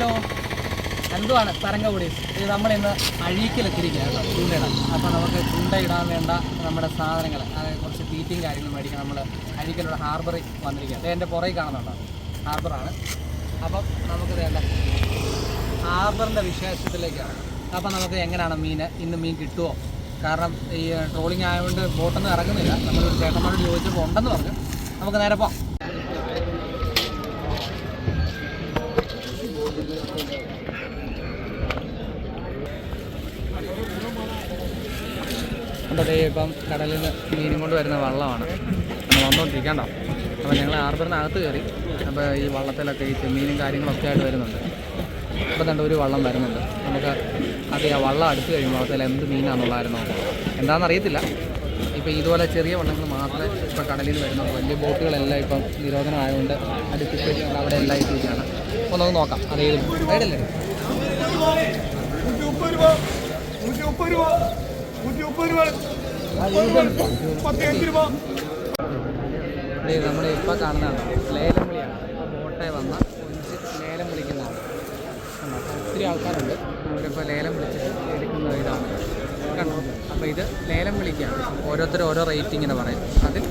Hello എന്തുവാണ്? തരംഗ പൊടീസ് ഇത് നമ്മളിന്ന് അഴീക്കിലെത്തിരിക്കുകയാണ് കേട്ടോ ചൂണ്ടയിടാൻ. അപ്പോൾ നമുക്ക് ചൂണ്ടയിടാൻ വേണ്ട നമ്മുടെ സാധനങ്ങൾ അതായത് കുറച്ച് തീറ്റയും കാര്യങ്ങളും മേടിക്കാൻ നമ്മൾ അഴീക്കലുള്ള ഹാർബറിൽ വന്നിരിക്കുക അത് എന്റെ പുറകിൽ കാണുന്നുണ്ടോ? ഹാർബറാണ്. അപ്പം നമുക്ക് വേണ്ട ഹാർബറിന്റെ വിശേഷത്തിലേക്കാണ്. അപ്പം നമുക്ക് എങ്ങനെയാണ് മീൻ ഇന്ന് മീൻ കിട്ടുമോ കാരണം ഈ ട്രോളിങ് ആയതുകൊണ്ട് ബോട്ടൊന്നും ഇറങ്ങുന്നില്ല. നമ്മളൊരു ചേട്ടന്മാരോട് ചോദിച്ചപ്പോൾ ഉണ്ടെന്ന് പറഞ്ഞു. നമുക്ക് നേരെ പോകാം അപ്പോൾ ഇപ്പം കടലിൽ നിന്ന് മീനും കൊണ്ട് വരുന്ന വള്ളമാണ്. നമ്മൾ അപ്പം അപ്പോൾ ഞങ്ങൾ ഹാർബറിനകത്ത് കയറി. അപ്പോൾ ഈ വള്ളത്തിലൊക്കെ ഈ ചെമ്മീനും കാര്യങ്ങളൊക്കെ ആയിട്ട് വരുന്നുണ്ട്. അപ്പോൾ തന്നെ ഒരു വള്ളം വരുന്നുണ്ട്. നമുക്ക് അത് ആ വള്ളം അടുത്ത് കഴിയുമ്പോൾ അതിൽ എന്ത് മീനാണെന്നുള്ളതായിരുന്നു എന്താണെന്ന് അറിയത്തില്ല ഇപ്പോൾ ഇതുപോലെ ചെറിയ വള്ളങ്ങൾ മാത്രമേ ഇപ്പോൾ കടലിൽ വരുന്നുള്ളൂ. വലിയ ബോട്ടുകളെല്ലാം ഇപ്പം നിരോധനം ആയതുകൊണ്ട് അടുപ്പിച്ച് അവിടെ എല്ലാം ഇരിക്കുകയാണ് അപ്പോൾ നമുക്ക് നോക്കാം. അതേ വേടല്ലേ നൂറ്റി രൂപ. നൂറ്റി മുപ്പത് രൂപ. മുപ്പത് രൂപ പത്തിയഞ്ച് രൂപ. ഇത് നമ്മൾ ഇപ്പോൾ കാണുന്നതാണ്. ലേലം വിളിയാണ് ഇപ്പോൾ വന്ന ഒഞ്ച് ലേലം വിളിക്കുന്നതാണ്. ഒത്തിരി ആൾക്കാരുണ്ട്. അവരിപ്പോൾ ലേലം വിളിച്ച് എടുക്കുന്ന ഇതാണ്. കണ്ടോ? അപ്പോൾ ഇത് ലേലം വിളിക്കുകയാണ് ഓരോരുത്തർ ഓരോ റേറ്റ് ഇങ്ങനെ പറയും. അതിൽ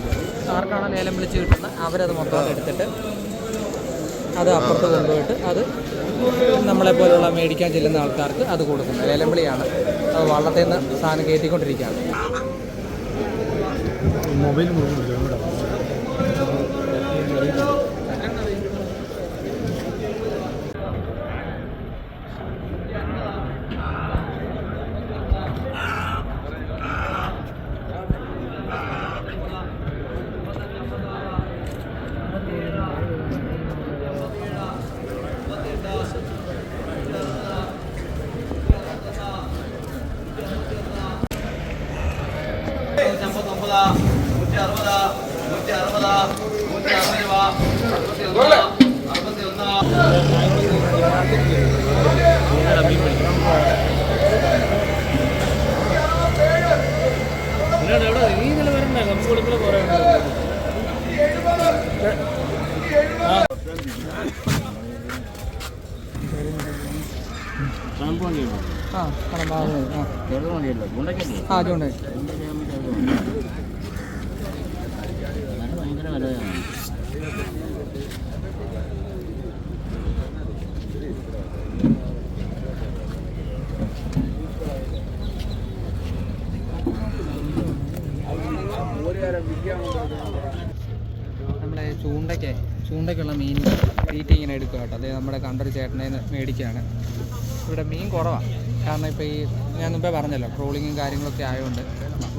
ആർക്കാണോ ലേലം വിളിച്ച് കിട്ടുന്നത് അവരത് മൊത്തം എടുത്തിട്ട് അത് അപ്പുറത്ത് കൊണ്ടുപോയിട്ട് അത് നമ്മളെപ്പോലുള്ള മേടിക്കാൻ ചെല്ലുന്ന ആൾക്കാർക്ക് അത് കൊടുക്കുന്നു. ലേലം വിളിയാണ്. വള്ളത്തിൽ നിന്ന് സാധനം കയറ്റിക്കൊണ്ടിരിക്കുകയാണ്. മൊബൈൽ നൂറ്റമ്പത്തൊമ്പത് നൂറ്റി അറുപത് നൂറ്റി അറുപത് നൂറ്റി അറുപത് രൂപ അറുപത്തി ഒന്ന് അറുപത്തി ഒന്ന് ആ ചൂണ്ടായി നമ്മളെ ചൂണ്ടയ്ക്ക് ചൂണ്ടയ്ക്കുള്ള മീൻ തീറ്റ ഇങ്ങനെ എടുക്കുക കേട്ടോ അത് നമ്മുടെ കണ്ടൊരു ചേട്ടനെ മേടിക്കുകയാണ്. ഇവിടെ മീൻ കുറവാണ് കാരണം ഇപ്പോൾ ഈ ഞാൻ മുമ്പേ പറഞ്ഞല്ലോ ട്രോളിങ്ങും കാര്യങ്ങളൊക്കെ ആയതുകൊണ്ട്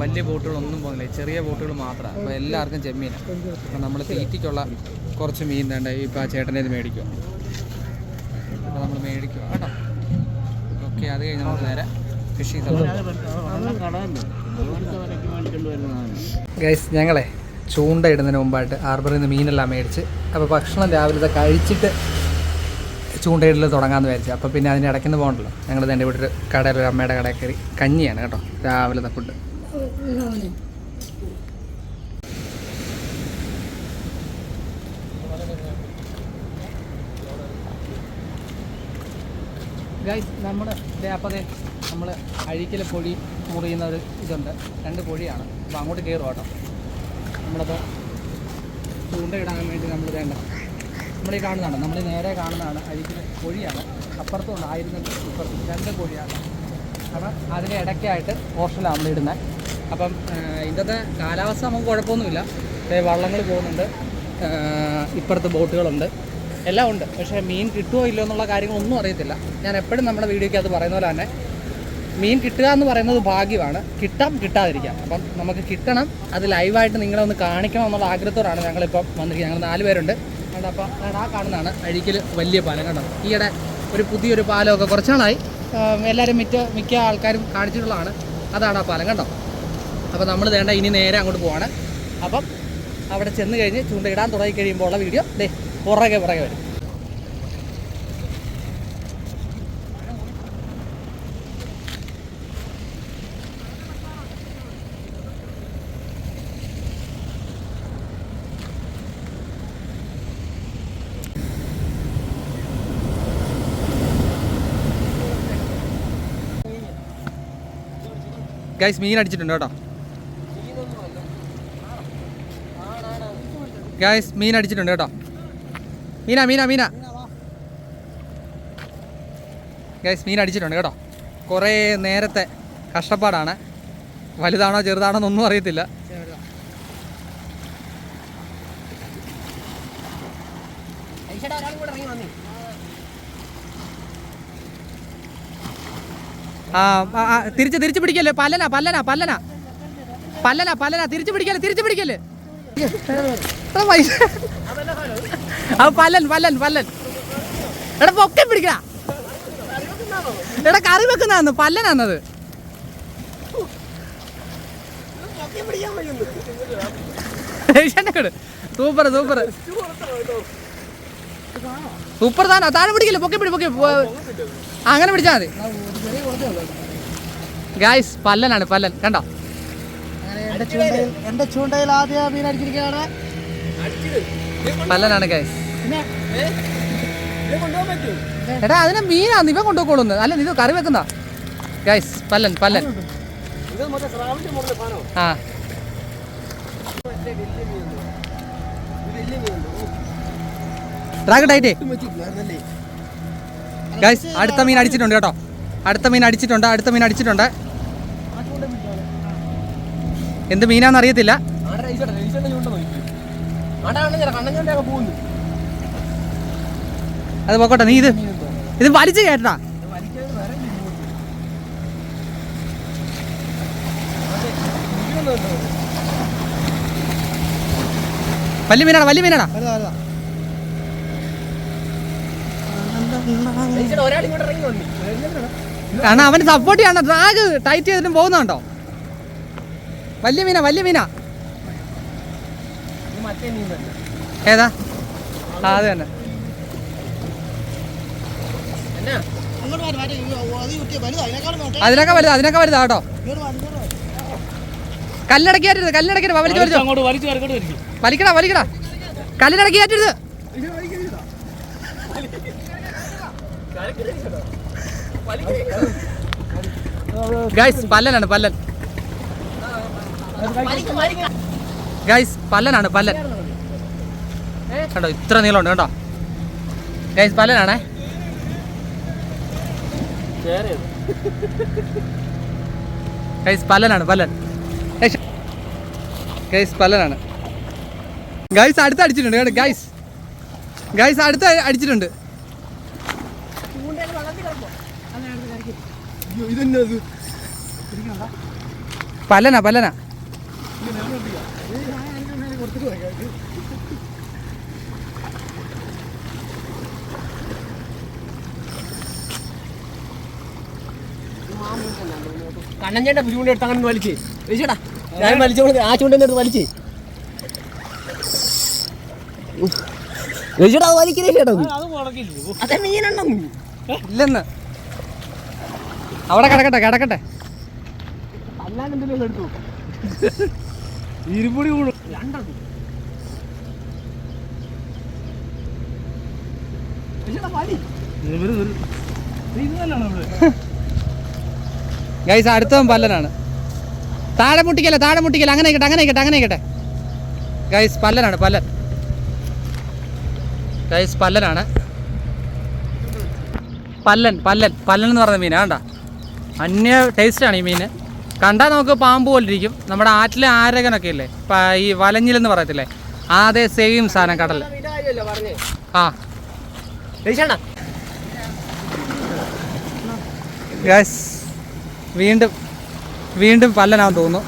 വലിയ ബോട്ടുകളൊന്നും പോകുന്നില്ല ചെറിയ ബോട്ടുകൾ മാത്രമാണ് അപ്പോൾ എല്ലാവർക്കും ചെമ്മീനാണ് അപ്പോൾ നമ്മൾ തീറ്റയ്ക്കുള്ള കുറച്ച് മീൻ വേണ്ട ഇപ്പോൾ ആ ചേട്ടന്റെ ഇത് മേടിക്കുക അപ്പോൾ നമ്മൾ മേടിക്കുക കേട്ടോ. ഓക്കെ അത് കഴിഞ്ഞ് നമുക്ക് നേരെ ഫിഷിംഗ് ഗൈസ് ഞങ്ങളെ ചൂണ്ട ഇടുന്നതിന് മുമ്പായിട്ട് ആർബറിൽ നിന്ന് മീനെല്ലാം മേടിച്ച്. അപ്പോൾ ഭക്ഷണം രാവിലത്തെ കഴിച്ചിട്ട് ചൂണ്ടയിടൽ തുടങ്ങാമെന്ന് വിചാരിച്ചു. അപ്പോൾ പിന്നെ അതിന്റെ ഇടയ്ക്ക് നിന്ന് പോകണ്ടല്ലോ ഞങ്ങൾ എന്റെ വീട്ടിൽ കടയിൽ ഒരു അമ്മയുടെ കടയിൽ കയറി കഞ്ഞിയാണ് കേട്ടോ രാവിലത്തെ ഫുഡ് ഗൈസ് നമ്മൾ അപ്പോൾ നമ്മൾ അഴിക്കൽ പൊടി മുറിയുന്ന ഒരു ഇതുണ്ട്. രണ്ട് പൊടിയാണ്. അപ്പോൾ അങ്ങോട്ട് കയറും കേട്ടോ. നമ്മളപ്പോൾ ചൂണ്ടയിടാൻ വേണ്ടി നമ്മൾ വേണ്ട നമ്മൾ കാണുന്നതാണ് നമ്മൾ നേരെ കാണുന്നതാണ്. അഴിക്കൽ കോഴിയാണ്. അപ്പുറത്തുണ്ട് ആയിരത്തി ഇപ്പുറത്തും രണ്ട് കോഴിയാണ്. അപ്പം അതിന്റെ ഇടയ്ക്കായിട്ട് പോർഷനിലാണ് നമ്മൾ ഇടുന്നത് അപ്പം ഇന്നത്തെ കാലാവസ്ഥ നമുക്ക് കുഴപ്പമൊന്നുമില്ല. വള്ളങ്ങൾ പോകുന്നുണ്ട്. ഇപ്പുറത്ത് ബോട്ടുകളുണ്ട്. എല്ലാം ഉണ്ട്. പക്ഷേ മീൻ കിട്ടുമോ ഇല്ലയോ എന്നുള്ള കാര്യങ്ങളൊന്നും അറിയത്തില്ല. ഞാൻ എപ്പോഴും നമ്മുടെ വീഡിയോയ്ക്ക് അത് പറയുന്ന പോലെ തന്നെ മീൻ കിട്ടുക എന്ന് പറയുന്നത് ഭാഗ്യമാണ്. കിട്ടാം കിട്ടാതിരിക്കാം. അപ്പം നമുക്ക് കിട്ടണം. അത് ലൈവായിട്ട് നിങ്ങളെ ഒന്ന് കാണിക്കണം എന്നുള്ള ആഗ്രഹത്തോടാണ് ഞങ്ങളിപ്പം വന്നിരിക്കുന്നത്. ഞങ്ങൾ നാല് പേരുണ്ട്. കണ്ടോ? അപ്പം ദാ ആ കാണുന്നതാണ് അഴിക്കൽ വലിയ പാലം കണ്ടോ? ഈയിടെ ഒരു പുതിയൊരു പാലമൊക്കെ കുറച്ച് നാളായി എല്ലാവരും മിറ്റ മിക്ക ആൾക്കാരും കാണിച്ചിട്ടുള്ളതാണ്. അതാണ് ആ പാലം കണ്ടോ? അപ്പോൾ നമ്മൾ വേണ്ട ഇനി നേരെ അങ്ങോട്ട് പോവാണ്. അപ്പം അവിടെ ചെന്ന് കഴിഞ്ഞ് ചൂണ്ടയിടാൻ തുടങ്ങി കഴിയുമ്പോൾ ഉള്ള വീഡിയോ ദേ പുറകെ പുറകെ വരും. ഗൈസ് മീൻ അടിച്ചിട്ടുണ്ട് കേട്ടോ. ഗൈസ് മീൻ അടിച്ചിട്ടുണ്ട് കേട്ടോ. മീന മീന മീന. ഗൈസ് മീൻ അടിച്ചിട്ടുണ്ട് കേട്ടോ. കുറേ നേരത്തെ കഷ്ടപ്പാടാണ്. വലുതാണോ ചെറുതാണോ എന്നൊന്നും അറിയത്തില്ല ആ ആ, ആ, തിരിച്ച് തിരിച്ചു പിടിക്കല്ലേ? പല്ലന പല്ലന പല്ലന. പല്ലന പല്ലന. തിരിച്ചു പിടിക്കല്ലേ തിരിച്ചു പിടിക്കല്ലേ? പല്ലൻ പല്ലൻ പല്ലൻ. എടാ പൊക്കെ പിടിക്കടാ. എടാ കറി വെക്കുന്നതാന്ന് പല്ലനാന്നത്. സൂപ്പർ സൂപ്പർ സൂപ്പർ താനോ താഴെ പിടിക്കില്ല? പൊക്കെ പിടി പൊക്കെ. അങ്ങനെ പിടിച്ചാൽ മതി. ഗായ്സ് പല്ലനാണ് പല്ലൻ. കണ്ടോ? എന്റെ ചൂണ്ടയിൽ എന്റെ ചൂണ്ടയിൽ ആദ്യ മീൻ അടിച്ചിരിക്കുകയാണ്. പല്ലനാണ് ഗായ്സ് എടാ അതിനെ മീനാന്ന് ഇവ കൊണ്ടുപോക്കോളുന്നു അല്ല ഇത് കറി വെക്കുന്ന ഗൈസ് പല്ലൻ പല്ലൻ. ആ. ഡ്രാഗട്ടായിട്ടേ ഗൈസ് അടുത്ത മീൻ അടിച്ചിട്ടുണ്ട് കേട്ടോ. അടുത്ത മീൻ അടിച്ചിട്ടുണ്ട് അടുത്ത മീൻ അടിച്ചിട്ടുണ്ട്. എന്ത് മീനാന്ന് അറിയത്തില്ല. അത് പോക്കോട്ടെ നീ ഇത് ഇത് വലിച്ചു കേട്ടാ വലിയ മീനാടാ വലിയ മീനാടാ വരുതാ വരുതാ കാരണം അവന് സപ്പോർട്ട് ചെയ്യണം ഡ്രാഗ് ടൈറ്റ് ചെയ്തിട്ടും പോകുന്നുണ്ടോ? വലിയ മീന വലിയ മീന. ഏതാ? ആ അത് തന്നെ. അതിനൊക്കെ വലുതാ അതിനൊക്കെ വലുതാ കേട്ടോ. കല്ലടക്കി ആറ്റരുത് കല്ലടക്കരുത് വലിച്ചു അങ്ങോട്ട് വലിച്ചു കരക്കോട്ട് വലിക്കടാ വലിക്കടാ. കല്ലടക്കി കയറ്റരുത്. ഗൈസ് പല്ലനാണ് പല്ലൻ ഗൈസ് പല്ലനാണ് പല്ലൻ കണ്ടോ ഇത്ര നീളമുണ്ട് കേട്ടോ ഗൈസ് പല്ലനാണേ ഗൈസ് പല്ലനാണ് പല്ലൻ ഗൈസ് പല്ലനാണ് ഗൈസ് അടുത്ത് അടിച്ചിട്ടുണ്ട് കേട്ടോ ഗൈസ് ഗൈസ് അടുത്ത് അടിച്ചിട്ടുണ്ട്. ഇതെന്നത് പലന പലന. കണ്ണൻ കണ്ണഞ്ചേട്ട ചൂണ്ട എടുത്ത് അങ്ങനെ വലിച്ചേ. വലിച്ചേടാ. ഞാൻ വലിച്ചോണ്ട് ആ ചൂണ്ടന്റെ അടുത്ത് വലിച്ചേ. ചേട്ടാ അത് വലിക്കുന്നേ ചേട്ടാ അതെ. മീനുണ്ടെന്ന് ഇല്ലെന്ന്. അവിടെ കിടക്കട്ടെ കിടക്കട്ടെ. ഇരുപടി കൂടും. ഗൈസ് അടുത്തവൻ പല്ലനാണ്. താഴെ മുട്ടിക്കല്ല താഴെ മുട്ടിക്കല്ല. അങ്ങനെ ആയിക്കട്ടെ അങ്ങനെ ആയിക്കട്ടെ അങ്ങനെ ആയിക്കട്ടെ ഗൈസ് പല്ലനാണ് പല്ലൻ. ഗൈസ് പല്ലനാണ്. പല്ലൻ പല്ലൻ. പല്ലൻ എന്ന് പറഞ്ഞ മീനാ കണ്ട? അന്യ ടേസ്റ്റാണ് ഈ മീൻ. കണ്ടാൽ നമുക്ക് പാമ്പ് പോലെ ഇരിക്കും. നമ്മുടെ ആറ്റിലെ ആരകനൊക്കെ ഇല്ലേ? ഇപ്പം ഈ വലഞ്ഞിലെന്ന് പറയത്തില്ലേ? ആ അതേ സെയിം സാധനം കടൽ ആ. ഗൈസ് വീണ്ടും വീണ്ടും പല്ലനാന്ന് തോന്നുന്നു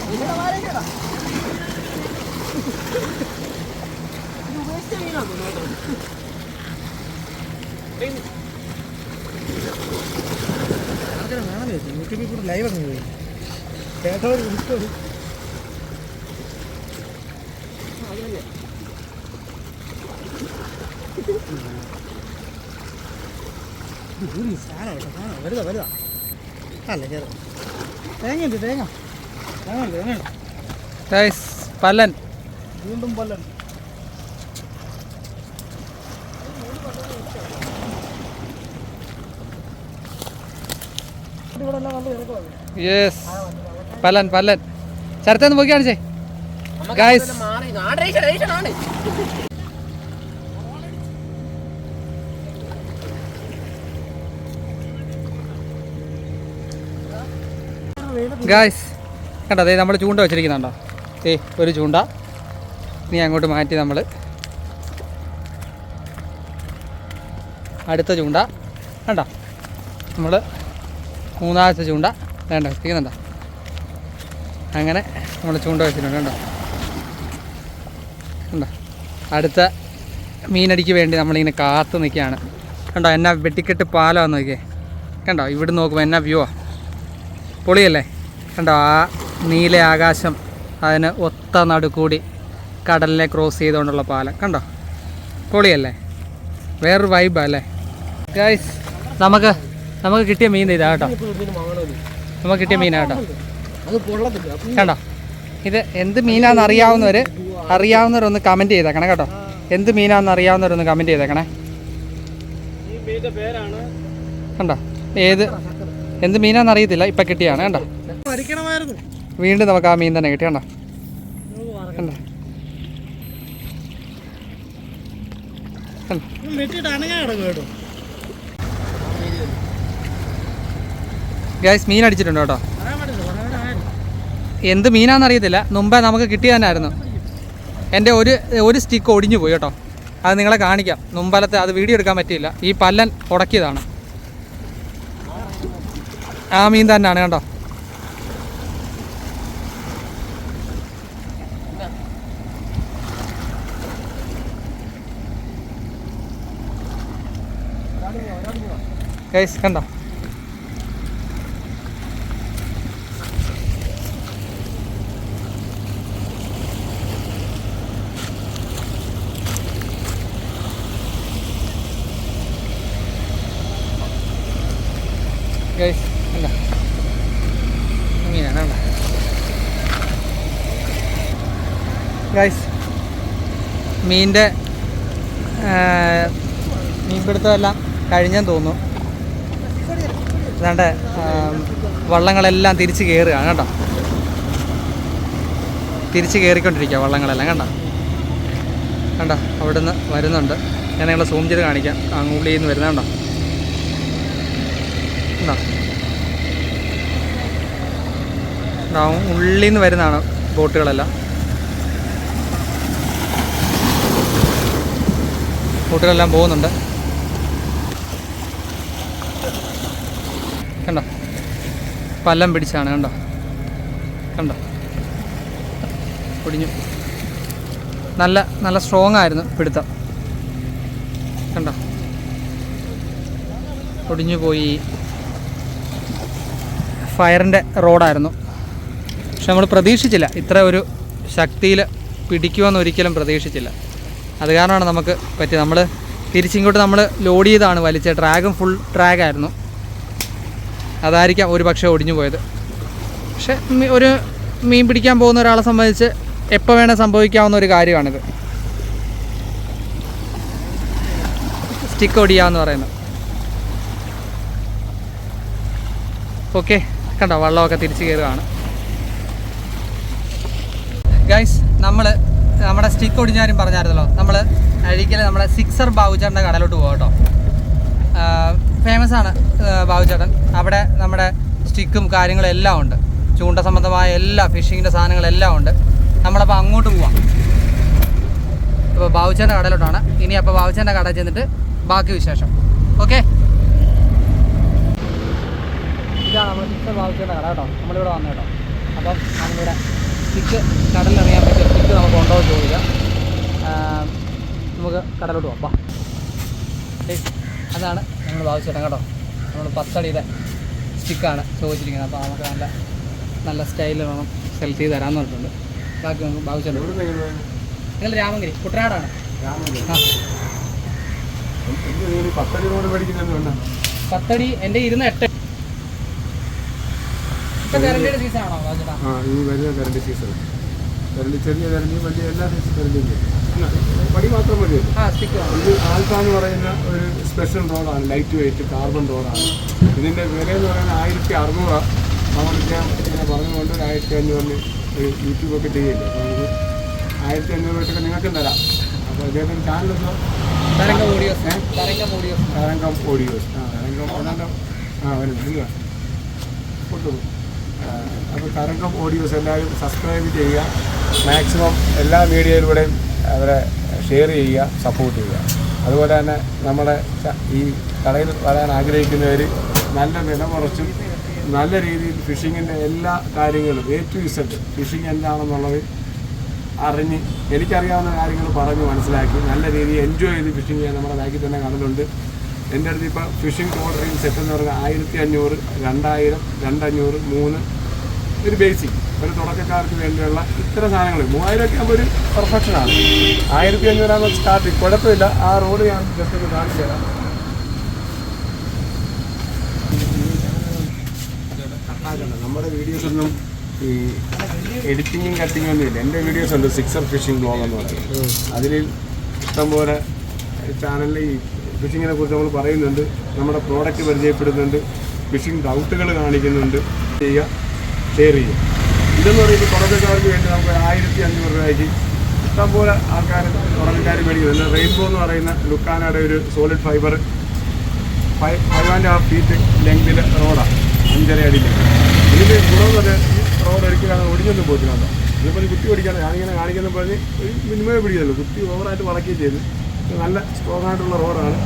വലിച്ചേട്ടാ വലിച്ചേട്ടാ ഇത് ഉപേക്ഷിച്ച മീനാണ് യൂട്യൂബിൽ കൂടെ ലൈവ് അങ്ങ് പോയി കേട്ടവർ വിളിച്ചോളൂ. വരുതാ വരുതാ അല്ല കയറും തേങ്ങ ഉണ്ട് തേങ്ങ തേങ്ങ തേങ്ങ ഗൈസ് പല്ലൻ. വീണ്ടും പല്ലൻ. യെസ് പല്ലൻ പല്ലൻ. ചരത്തേന്ന് പോയി കാണിച്ചേ. ഗായ്സ് ഗായ്സ് കണ്ടോ അതെ നമ്മൾ ചൂണ്ട വെച്ചിരിക്കുന്നുണ്ടോ? ഏ ഒരു ചൂണ്ട. നീ അങ്ങോട്ട് മാറ്റി നമ്മൾ അടുത്ത ചൂണ്ട. കണ്ടോ? നമ്മൾ മൂന്നാമത്തെ ചൂണ്ട. വേണ്ട വെച്ചിരിക്കുന്നുണ്ടോ അങ്ങനെ നമ്മൾ ചൂണ്ട വെച്ചിട്ടുണ്ട് കണ്ടോ? കണ്ടോ? അടുത്ത മീനടിക്ക് വേണ്ടി നമ്മളിങ്ങനെ കാത്തു നിൽക്കുകയാണ്. കണ്ടോ? എന്നാ വെട്ടിക്കെട്ട് പാലമാണെന്ന് നോക്കിയേ. കണ്ടോ? ഇവിടെ നോക്കുമ്പോൾ എന്നാ വ്യൂ ആ? പൊളിയല്ലേ? കണ്ടോ? ആ നീല ആകാശം അതിന് ഒത്ത നടുക്കൂടി കടലിനെ ക്രോസ് ചെയ്തുകൊണ്ടുള്ള പാലം. കണ്ടോ? പൊളിയല്ലേ? വേറൊരു വൈബാ അല്ലേ? ഗൈസ് നമുക്ക് നമുക്ക് കിട്ടിയ മീൻ ഇതാ കേട്ടോ. നമുക്ക് കിട്ടിയ മീനാ കേട്ടോ. കണ്ടോ? ഇത് എന്ത് മീനാന്ന് അറിയാവുന്നവർ അറിയാവുന്നവരൊന്ന് കമന്റ് ചെയ്തേക്കണേ കേട്ടോ. എന്ത് മീനാന്ന് അറിയാവുന്നവരൊന്ന് കമന്റ് ചെയ്തേക്കണേ. കണ്ടോ? ഏത്? എന്ത് മീനാന്ന് അറിയത്തില്ല ഇപ്പം കിട്ടിയാണ് കണ്ടോ? വീണ്ടും നമുക്ക് ആ മീൻ തന്നെ കിട്ടി കണ്ടോ? കണ്ടോ? കണ്ടോ? ഗൈസ് മീൻ അടിച്ചിട്ടുണ്ട് കേട്ടോ. എന്ത് മീനാന്ന് അറിയത്തില്ല. മുമ്പേ നമുക്ക് കിട്ടിയ എന്റെ ഒരു ഒരു സ്റ്റിക്ക് ഒടിഞ്ഞു പോയി കേട്ടോ. അത് നിങ്ങളെ കാണിക്കാം. മുമ്പലത്തെ അത് വീഡിയോ എടുക്കാൻ പറ്റിയില്ല. ഈ പല്ലൻ ഉടക്കിയതാണ്. ആ മീൻ തന്നെയാണ് കേട്ടോ ഗൈസ് കണ്ടോ ഗൈസ് കണ്ടോ മീനാണ് കണ്ടോ ഗൈസ് മീനിന്റെ മീൻപിടുത്തമെല്ലാം കഴിഞ്ഞെന്ന് തോന്നുന്നു. അതാണ്ട് വള്ളങ്ങളെല്ലാം തിരിച്ച് കയറുകയാണ് കേട്ടോ. തിരിച്ച് കയറിക്കൊണ്ടിരിക്കുക വള്ളങ്ങളെല്ലാം കണ്ടോ? കണ്ടോ? അവിടുന്ന് വരുന്നുണ്ട്. ഞാൻ നിങ്ങളെ സൂം ചെയ്ത് കാണിക്കാം. അങ്ങുള്ളിൽ നിന്ന് വരുന്നുണ്ടോ കണ്ടോ? ഉണ്ടോ, ഉള്ളിൽ നിന്ന് വരുന്നതാണ് ബോട്ടുകളെല്ലാം. ബോട്ടുകളെല്ലാം പോകുന്നുണ്ട്. കണ്ടോ? പല്ലം പിടിച്ചാണ് കണ്ടോ? കണ്ടോ? പൊടിഞ്ഞു. നല്ല നല്ല സ്ട്രോങ് ആയിരുന്നു പിടുത്തം. കണ്ടോ? പൊടിഞ്ഞു പോയി. ഫയറിന്റെ റോഡായിരുന്നു. പക്ഷെ നമ്മൾ പ്രതീക്ഷിച്ചില്ല. ഇത്ര ഒരു ശക്തിയിൽ പിടിക്കുമെന്ന് ഒരിക്കലും പ്രതീക്ഷിച്ചില്ല. അത് കാരണമാണ് നമുക്ക് പറ്റിയത്. നമ്മൾ തിരിച്ചിങ്ങോട്ട് നമ്മൾ ലോഡ് ചെയ്താണ് വലിച്ച ഡ്രാഗും ഫുൾ ഡ്രാഗായിരുന്നു അതായിരിക്കാം ഒരു പക്ഷേ ഒടിഞ്ഞു പോയത്. പക്ഷെ ഒരു മീൻ പിടിക്കാൻ പോകുന്ന ഒരാളെ സംബന്ധിച്ച് എപ്പോൾ വേണേൽ സംഭവിക്കാവുന്ന ഒരു കാര്യമാണിത്. സ്റ്റിക്ക് ഒടിയാന്ന് പറയുന്നത്. ഓക്കെ കണ്ടോ? വള്ളമൊക്കെ തിരിച്ച് കയറുകയാണ് ഗൈസ് നമ്മൾ നമ്മുടെ സ്റ്റിക്ക് ഒടിഞ്ഞാരും പറഞ്ഞായിരുന്നല്ലോ. നമ്മൾ അഴിക്കൽ നമ്മുടെ സിക്സർ ബാബുചേട്ടന്റെ കടലോട്ട് പോകാം കേട്ടോ. ഫേമസ് ആണ് ബാബുചേട്ടൻ. അവിടെ നമ്മുടെ സ്റ്റിക്കും കാര്യങ്ങളും എല്ലാം ഉണ്ട്. ചൂണ്ട സംബന്ധമായ എല്ലാ ഫിഷിങ്ങിന്റെ സാധനങ്ങളെല്ലാം ഉണ്ട്. നമ്മളപ്പോൾ അങ്ങോട്ട് പോവാം. ഇപ്പോൾ ബാബുച്ചേന്റെ കടയിലോട്ടാണ്. ഇനി അപ്പോൾ ബാബുച്ചേന്റെ കടയിൽ ചെന്നിട്ട് ബാക്കി വിശേഷം. ഓക്കെ ഇതാണ് നമ്മൾ സിക്സർ ബാബുച്ചേന്റെ കട കേട്ടോ. നമ്മളിവിടെ വന്നു കേട്ടോ. അപ്പം നമ്മളിവിടെ സ്റ്റിക്ക് കടലിലെറിയാൻ പറ്റിയ സ്റ്റിക്ക് നമുക്ക് ഉണ്ടോ എന്ന് ചോദിക്കാം. നമുക്ക് കടലോട്ട് പോകാം. അതാണ് നമ്മൾ ബാബുച്ചേട്ടൻ കേട്ടോ. നമ്മൾ പത്തടിയുടെ സ്റ്റിക്കാണ് ചോദിച്ചിരിക്കുന്നത്. അപ്പോൾ നമുക്ക് നല്ല നല്ല സ്റ്റൈലിൽ വേണം സെലക്ട് ചെയ്ത് തരാമെന്ന് പറഞ്ഞിട്ടുണ്ട്. ബാക്കി നമുക്ക് ഭാവിച്ചിട്ടുണ്ട് നിങ്ങൾ രാമഗിരി കുട്ടനാടാണ്. പത്തടി എന്റെ ഇരുന്ന് എട്ട് ഇപ്പം കരണ്ടിയുടെ സീസൺ ആണോ ബാബുച്ചേട്ടാ ആ ഈ വരുന്ന കറണ്ട് സീസൺ തെരളി ചെറിയ തെരളി വലിയ എല്ലാ സൈസ് തെരളിയും പടി മാത്രം മതിയല്ലോ. ഇത് ആൽഫ എന്ന് പറയുന്ന ഒരു സ്പെഷ്യൽ റോഡാണ് ലൈറ്റ് വെയിറ്റ് കാർബൺ റോഡാണ് ഇതിന്റെ വില എന്ന് പറയുന്നത് ആയിരത്തി അറുന്നൂറ് നമ്മൾക്ക് ഞാൻ ഇങ്ങനെ പറഞ്ഞുകൊണ്ട് ഒരു ആയിരത്തി അഞ്ഞൂറിന് ഒരു യൂട്യൂബൊക്കെ ചെയ്യില്ലേ അപ്പോൾ നമുക്ക് ആയിരത്തി അഞ്ഞൂറ് രൂപയ്ക്കൊക്കെ നിങ്ങൾക്കും തരാം. അപ്പോൾ ചാനലൊക്കെ തരംഗ ഓഡിയോസ് തരംഗ ഓഡിയോസ് തരംഗം ഓഡിയോസ് ആ തരംഗം ആ വരുന്നു. ഇല്ല കൊണ്ടു അപ്പോൾ തരംഗം ഓഡിയോസ് എല്ലാവരും സബ്സ്ക്രൈബ് ചെയ്യുക. മാക്സിമം എല്ലാ മീഡിയയിലൂടെയും അവരെ ഷെയർ ചെയ്യുക സപ്പോർട്ട് ചെയ്യുക. അതുപോലെ തന്നെ നമ്മുടെ ഈ കടയിൽ വരാൻ ആഗ്രഹിക്കുന്നവർ നല്ല വില കുറച്ചും നല്ല രീതിയിൽ ഫിഷിങ്ങിന്റെ എല്ലാ കാര്യങ്ങളും എ ടു ഇസഡ് ഫിഷിങ് എന്താണെന്നുള്ളത് അറിഞ്ഞ് എനിക്കറിയാവുന്ന കാര്യങ്ങൾ പറഞ്ഞ് മനസ്സിലാക്കി നല്ല രീതിയിൽ എൻജോയ് ചെയ്ത് ഫിഷിംഗ് ചെയ്യാൻ നമ്മുടെ ബാക്കിൽ തന്നെ കടലുണ്ട് എന്റെ അടുത്ത് ഇപ്പോൾ ഫിഷിംഗ് ഓർഡറിൽ സെറ്റ് എന്ന് പറഞ്ഞാൽ ആയിരത്തി അഞ്ഞൂറ് രണ്ടായിരം രണ്ടഞ്ഞൂറ് മൂന്ന് ഒരു ബേസിക് ഒരു തുടക്കക്കാർക്ക് വേണ്ടിയുള്ള ഇത്തരം സാധനങ്ങൾ. മൂവായിരമൊക്കെ ആകുമ്പോൾ ഒരു പെർഫെക്ഷനാണ് ആയിരത്തി അഞ്ഞൂറാകുമ്പോൾ സ്റ്റാർട്ട് കുഴപ്പമില്ല. ആ റോഡ് ഞാൻ ജസ്റ്റ് ഒന്ന് കാണിച്ചു തരാം. നമ്മുടെ വീഡിയോസ് ഒന്നും ഈ എഡിറ്റിങ്ങും കട്ടിങ്ങും ഒന്നും ഇല്ല. എന്റെ വീഡിയോസ് ഉണ്ട് സിക്സർ ഫിഷിംഗ് ബ്ലോഗ് എന്ന് പറയുന്നത് അതിൽ ഇഷ്ടംപോലെ ചാനലിൽ ഈ ഫിഷിങ്ങിനെ കുറിച്ച് നമ്മൾ പറയുന്നുണ്ട്. നമ്മുടെ പ്രോഡക്റ്റ് പരിചയപ്പെടുന്നുണ്ട്. ഫിഷിംഗ് ഡൗട്ടുകൾ കാണിക്കുന്നുണ്ട്. ചെയ്യുക. ഷെയർ ചെയ്യും. ഇതെന്ന് പറയുമ്പോൾ തുടക്കക്കാർക്ക് വേണ്ടി നമുക്ക് ആയിരത്തി അഞ്ഞൂറ് രൂപയ്ക്ക് ഇഷ്ടംപോലെ ആൾക്കാർ തുടക്കക്കാർ മേടിക്കുന്നുണ്ട് റെയിൻബോ എന്ന് പറയുന്ന ലുക്കാനയുടെ ഒരു solid fibre five five and half feet ലെങ്തിൽ റോഡാണ് അഞ്ചര അടി ഇതിൽ ഗുണമെന്ന് പറഞ്ഞാൽ റോഡ് ഒരിക്കലും ഒടിഞ്ഞൊന്നും പോയിട്ടില്ല ഇതിപ്പോൾ കുത്തി പിടിക്കാതെ ഞാനിങ്ങനെ കാണിക്കുന്ന പറഞ്ഞ് ഒരു മിനിമമേ പിടിക്കുന്നുള്ളൂ. കുത്തി ഓവറായിട്ട് വളക്കുകയും ചെയ്ത്. നല്ല സ്ട്രോങ് ആയിട്ടുള്ള റോഡാണ്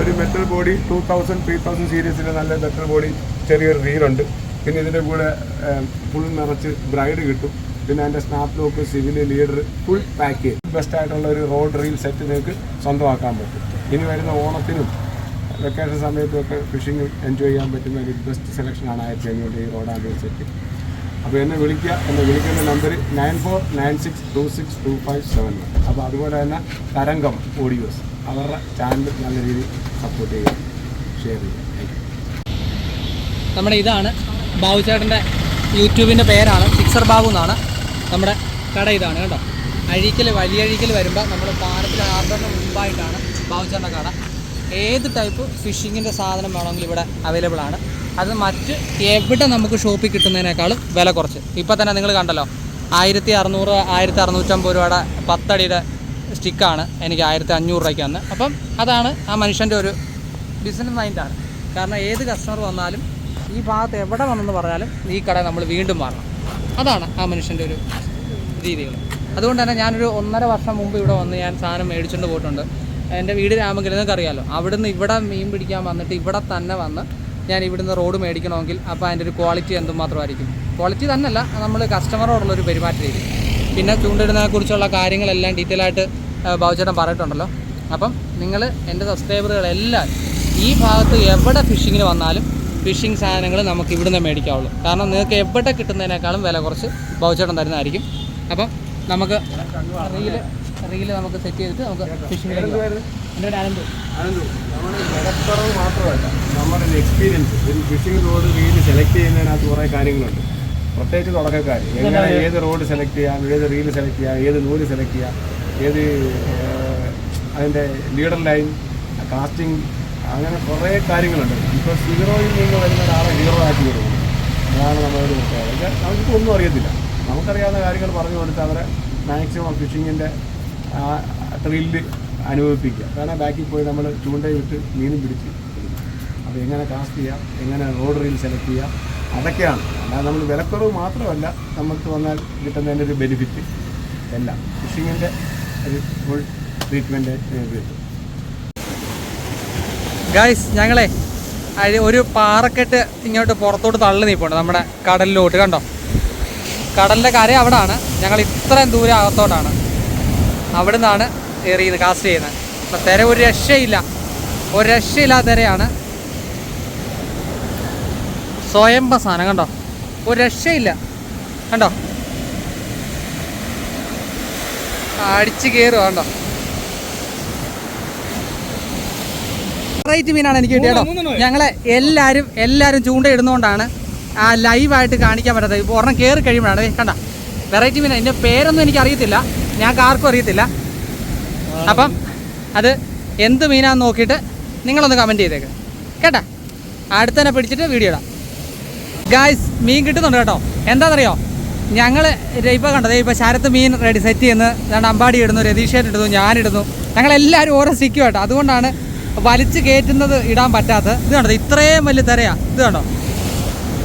ഒരു metal body two thousand three thousand സീരീസിന്റെ നല്ല മെറ്റൽ ബോഡി ചെറിയൊരു റീലുണ്ട് പിന്നെ ഇതിന്റെ കൂടെ ഫുൾ നിറച്ച് ബ്രൈഡ് കിട്ടും. പിന്നെ അതിന്റെ snap lock swivel leader full package best ആയിട്ടുള്ള ഒരു റോഡ് റീൽ സെറ്റ് നിങ്ങൾക്ക് സ്വന്തമാക്കാൻ പറ്റും. ഇനി വരുന്ന ഓണത്തിനും വെക്കേഷൻ സമയത്തൊക്കെ ഫിഷിംഗ് എൻജോയ് ചെയ്യാൻ പറ്റുന്ന ഒരു ബെസ്റ്റ് സെലക്ഷനാണ് ആയിരത്തി അഞ്ഞൂറ് ഈ റോഡാൻഡ് സെറ്റ് അപ്പോൾ എന്നെ വിളിക്കുക എന്നെ വിളിക്കുന്ന number nine four nine six two six two five seven അപ്പോൾ അതുപോലെ തന്നെ തരംഗം ഓഡിയോസ് അവരുടെ ചാനൽ നല്ല രീതിയിൽ സപ്പോർട്ട് ചെയ്യുക. ഷെയർ ചെയ്യുക. നമ്മുടെ ഇതാണ് ബാബു ചേട്ടന്റെ യൂട്യൂബിന്റെ പേരാണ് ഫിക്സർ ബാബു എന്നാണ്. നമ്മുടെ കട ഇതാണ് കേട്ടോ. അഴീക്കൽ വലിയ അഴീക്കൽ വരുമ്പോൾ നമ്മൾ പാലത്തിൽ ഹാർബറിന് മുമ്പായിട്ടാണ് ബാബു ചേട്ടന്റെ കട. ഏത് ടൈപ്പ് ഫിഷിങ്ങിന്റെ സാധനം വേണമെങ്കിലും ഇവിടെ അവൈലബിൾ ആണ്. അത് മറ്റ് എവിടെ നമുക്ക് ഷോപ്പിൽ കിട്ടുന്നതിനേക്കാളും വില കുറച്ച്. ഇപ്പോൾ തന്നെ നിങ്ങൾ കണ്ടല്ലോ ആയിരത്തി അറുന്നൂറ് ആയിരത്തി അറുന്നൂറ്റമ്പത് രൂപയുടെ പത്തടിയുടെ സ്റ്റിക്കാണ് എനിക്ക് ആയിരത്തി അഞ്ഞൂറ് രൂപയ്ക്ക് അന്ന് അപ്പം അതാണ് ആ മനുഷ്യന്റെ ഒരു ബിസിനസ് മൈൻഡാണ് കാരണം ഏത് കസ്റ്റമർ വന്നാലും ഈ ഭാഗത്ത് എവിടെ വന്നെന്ന് പറഞ്ഞാലും ഈ കട നമ്മൾ വീണ്ടും മാറണം. അതാണ് ആ മനുഷ്യന്റെ ഒരു രീതികൾ. അതുകൊണ്ട് തന്നെ ഞാനൊരു ഒന്നര വർഷം മുമ്പ് ഇവിടെ വന്ന് ഞാൻ സാധനം മേടിച്ചുകൊണ്ട് പോയിട്ടുണ്ട്. എന്റെ വീട് രാമങ്കിൽ നിങ്ങൾക്ക് അറിയാമല്ലോ അവിടുന്ന് ഇവിടെ മീൻ പിടിക്കാൻ വന്നിട്ട് ഇവിടെ തന്നെ വന്ന് ഞാൻ ഇവിടുന്ന് റോഡ് മേടിക്കണമെങ്കിൽ അപ്പോൾ അതിന്റെ ഒരു ക്വാളിറ്റി എന്തുമാത്രമായിരിക്കും? ക്വാളിറ്റി തന്നെയല്ല നമ്മൾ കസ്റ്റമറോടുള്ള ഒരു പെരുമാറ്റ രീതി പിന്നെ ചൂണ്ടിടുന്നതിനെ കുറിച്ചുള്ള കാര്യങ്ങളെല്ലാം ഡീറ്റെയിൽ ആയിട്ട് ബാബുചേട്ടൻ പറഞ്ഞിട്ടുണ്ടല്ലോ. അപ്പം നിങ്ങൾ എന്റെ സബ്സ്ക്രൈബറുകളെല്ലാം ഈ ഭാഗത്ത് എവിടെ ഫിഷിങ്ങിന് വന്നാലും ഫിഷിംഗ് സാധനങ്ങൾ നമുക്ക് ഇവിടുന്ന് മേടിക്കാവുള്ളൂ. കാരണം നിങ്ങൾക്ക് എവിടെ കിട്ടുന്നതിനേക്കാളും വില കുറച്ച് ബൗച്ചേട്ടം തരുന്നതായിരിക്കും. അപ്പം നമുക്ക് റീൽ റീൽ നമുക്ക് സെറ്റ് ചെയ്തിട്ട് നമുക്ക് ഫിഷിംഗ് എന്റെ ഒരു നമ്മുടെ വിലക്കുറവ് മാത്രമല്ല നമ്മുടെ experience fishing rod reel select ചെയ്യുന്നതിനകത്ത് കുറേ കാര്യങ്ങളുണ്ട്. പ്രത്യേകിച്ച് തുടക്കക്കാർ. എങ്ങനെ ഏത് റോഡ് സെലക്ട് ചെയ്യാം ഏത് റീൽ സെലക്ട് ചെയ്യാം ഏത് നൂൽ സെലക്ട് ചെയ്യാം ഏത് അതിന്റെ ലീഡർ ലൈൻ കാസ്റ്റിംഗ് അങ്ങനെ കുറേ കാര്യങ്ങളുണ്ട്. ഇപ്പോൾ സീറോയിൽ നിന്ന് വരുന്ന ഒരാളെ ഹീറോ ആക്കി കൊടുക്കും അതാണ് നമ്മളൊരു പ്രത്യേകത നമുക്കിപ്പോൾ ഒന്നും അറിയത്തില്ല. നമുക്കറിയാവുന്ന കാര്യങ്ങൾ പറഞ്ഞു കൊടുത്ത് അവരെ മാക്സിമം ഫിഷിങ്ങിന്റെ ആ ത്രില്ല് അനുഭവിപ്പിക്കുക. കാരണം ബാക്കിൽ പോയി നമ്മൾ ചൂണ്ടയിൽ വിട്ട് മീനും പിടിച്ച് അപ്പോൾ എങ്ങനെ കാസ്റ്റ് ചെയ്യാം? എങ്ങനെ റോഡ് റീൽ സെലക്ട് ചെയ്യാം? അതൊക്കെയാണ്. അല്ലാതെ നമ്മൾ വിലക്കുറവ് മാത്രമല്ല നമുക്ക് വന്നാൽ കിട്ടുന്നതിന്റെ ഒരു ബെനിഫിറ്റ് എല്ലാം. ഫിഷിങ്ങിന്റെ ഒരു ഫുൾ ട്രീറ്റ്മെന്റ് കിട്ടും. ഗൈസ് ഞങ്ങളെ ഒരു പാറക്കെട്ട് ഇങ്ങോട്ട് പുറത്തോട്ട് തള്ളി നിൽപ്പുണ്ട് നമ്മുടെ കടലിലോട്ട് കണ്ടോ? കടലിന്റെ കര ആണ് ഞങ്ങൾ ഇത്രയും ദൂരം അകത്തോട്ടാണ്. അവിടെ നിന്നാണ് എറിയുന്നത് കാസ്റ്റ് ചെയ്യുന്നത്. അപ്പം തിര ഒരു രക്ഷയില്ല. ഒരു രക്ഷയില്ലാത്ത തിരയാണ്. സ്വയംഭ സാധനം കണ്ടോ? ഒരു രക്ഷയില്ല. കണ്ടോ? അടിച്ച് കയറുക കണ്ടോ? റേറ്റ് മീനാണ് എനിക്ക് കിട്ടിയത് കേട്ടോ. ഞങ്ങളെ എല്ലാവരും എല്ലാവരും ചൂണ്ടയിടുന്നതുകൊണ്ടാണ് ആ ലൈവായിട്ട് കാണിക്കാൻ പറ്റാത്തത്. ഇപ്പോൾ ഒരെണ്ണം കയറി കഴിയുമ്പോഴാണ്. കണ്ട. വെറൈറ്റി മീൻ അതിന്റെ പേരൊന്നും എനിക്ക് അറിയത്തില്ല. ഞങ്ങൾക്ക് ആർക്കും അറിയത്തില്ല. അപ്പം അത് എന്ത് മീനാന്ന് നോക്കിയിട്ട് നിങ്ങളൊന്ന് കമന്റ് ചെയ്തേക്ക്. കേട്ടാ? അടുത്തന്നെ പിടിച്ചിട്ട് വീഡിയോ ഇടാം. ഗായ്സ് മീൻ കിട്ടുന്നുണ്ട് കേട്ടോ. എന്താണെന്നറിയോ? ഞങ്ങൾ ഇപ്പോൾ കണ്ടത് ഇപ്പോൾ ശരത്ത് മീൻ റെഡി സെറ്റ് ചെയ്യുന്നത് രണ്ട് അമ്പാടി ഇടുന്നു രതീഷേട്ട് ഇടുന്നു ഞാനിടുന്നു. ഞങ്ങളെല്ലാവരും ഓരോ സ്റ്റിക്കും കേട്ടോ അതുകൊണ്ടാണ് വലിച്ച് കയറ്റുന്നത് ഇടാൻ പറ്റാത്ത ഇത് കണ്ടോ? ഇത്രയും വലിയ തിരയാ. ഇത് കണ്ടോ?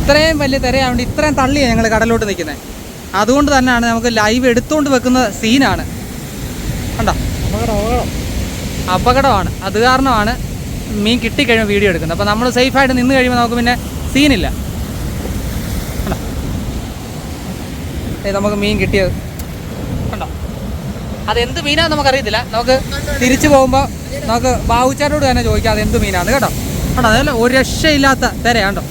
ഇത്രയും വലിയ തിരയായതുകൊണ്ട് ഇത്രയും തള്ളിയാണ് ഞങ്ങൾ കടലോട്ട് നിൽക്കുന്നത് അതുകൊണ്ട് തന്നെയാണ് നമുക്ക് ലൈവ് എടുത്തുകൊണ്ട് വെക്കുന്ന സീനാണ് കണ്ടോ? അപകടമാണ്. അത് കാരണമാണ് മീൻ കിട്ടിക്കഴിയുമ്പോൾ വീഡിയോ എടുക്കുന്നത്. അപ്പോൾ നമ്മൾ സേഫായിട്ട് നിന്ന് കഴിയുമ്പോൾ നമുക്ക് പിന്നെ സീനില്ല കണ്ടോ? നമുക്ക് മീൻ കിട്ടിയത്. കണ്ടോ? അതെന്ത് മീനാന്ന് നമുക്കറിയത്തില്ല. നമുക്ക് തിരിച്ചു പോകുമ്പോൾ നമുക്ക് ബാബുച്ചാരോട് തന്നെ ചോദിക്കാം എന്ത് മീനാണ് കേട്ടോ. കേട്ടോ അതല്ല ഒരു രക്ഷയില്ലാത്ത തിരയാണ്ടോ?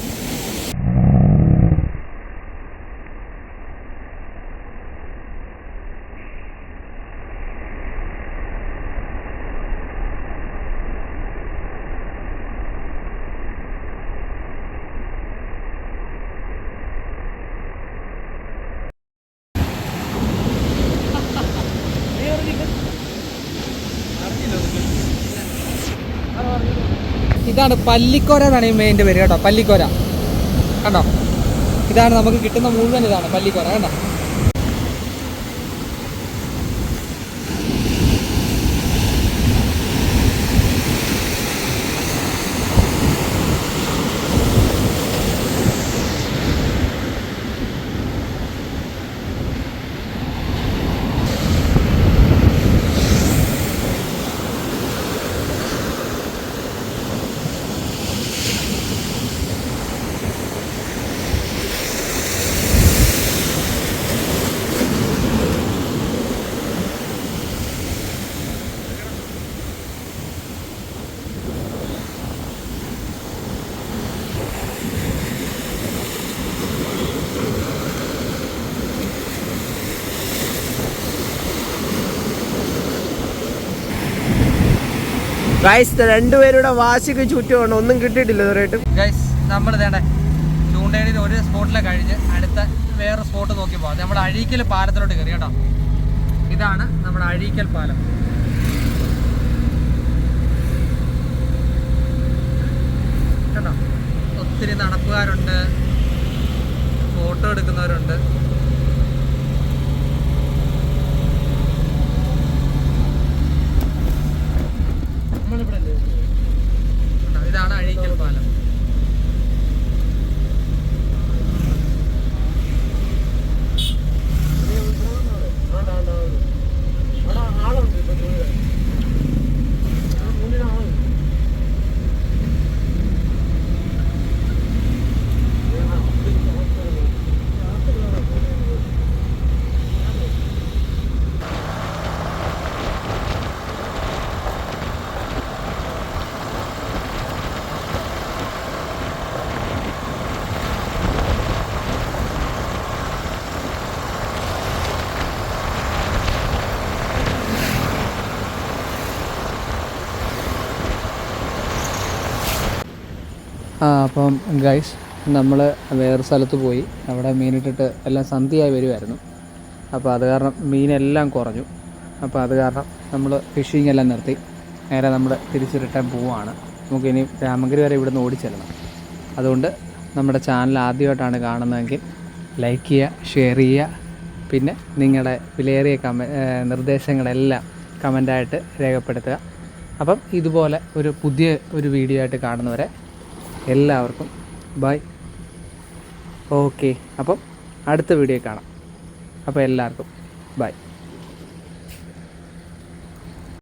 ഇതാണ് പല്ലിക്കോര എന്നാണ് ഈ മെയിന്റെ പേര് കേട്ടോ പല്ലിക്കോര. കണ്ടോ? ഇതാണ് നമുക്ക് കിട്ടുന്ന മുഴുവൻ ഇതാണ് പല്ലിക്കോര കണ്ടോ? ഗൈസ് രണ്ടുപേരുടെ വാശിക്ക് ചുറ്റുമാണ്. ഒന്നും കിട്ടിയിട്ടില്ല ഇതുവരെയായിട്ടും. ഗൈസ് നമ്മൾ തേണ്ടേ ചൂണ്ടയിൽ ഒരു സ്പോട്ടിലെ കഴിഞ്ഞ് അടുത്ത വേറെ സ്പോട്ട് നോക്കി പോകാം നമ്മുടെ അഴീക്കൽ പാലത്തിലോട്ട് കയറി കേട്ടോ. ഇതാണ് നമ്മുടെ അഴീക്കൽ പാലം. കേട്ടോ? ഒത്തിരി നടപ്പുകാരുണ്ട് ഫോട്ടോ എടുക്കുന്നവരുണ്ട് കണ്ടോ, ഇതാണ് അഴീക്കൽ പാലം ആ അപ്പം ഗൈസ് നമ്മൾ വേറെ സ്ഥലത്ത് പോയി. അവിടെ മീനിട്ടിട്ട് എല്ലാം സന്ധ്യയായി വരുമായിരുന്നു അപ്പോൾ അത് കാരണം മീനെല്ലാം കുറഞ്ഞു. അപ്പോൾ അത് കാരണം നമ്മൾ ഫിഷിംഗ് എല്ലാം നിർത്തി. നേരെ നമ്മൾ തിരിച്ച് റിട്ടേൺ പോവുകയാണ് നമുക്കിനി രാമഗിരി വരെ ഇവിടുന്ന് ഓടിച്ചെല്ലണം. അതുകൊണ്ട് നമ്മുടെ ചാനൽ ആദ്യമായിട്ടാണ് കാണുന്നതെങ്കിൽ ലൈക്ക് ചെയ്യുക ഷെയർ ചെയ്യുക. പിന്നെ നിങ്ങളുടെ വിലയേറിയ കമ നിർദ്ദേശങ്ങളെല്ലാം കമന്റായിട്ട് രേഖപ്പെടുത്തുക. അപ്പം ഇതുപോലെ ഒരു പുതിയ ഒരു വീഡിയോ ആയിട്ട് കാണുന്നവരെ എല്ലാവർക്കും. ബൈ ഓക്കെ അപ്പം അടുത്ത വീഡിയോ കാണാം. അപ്പോൾ എല്ലാവർക്കും. ബൈ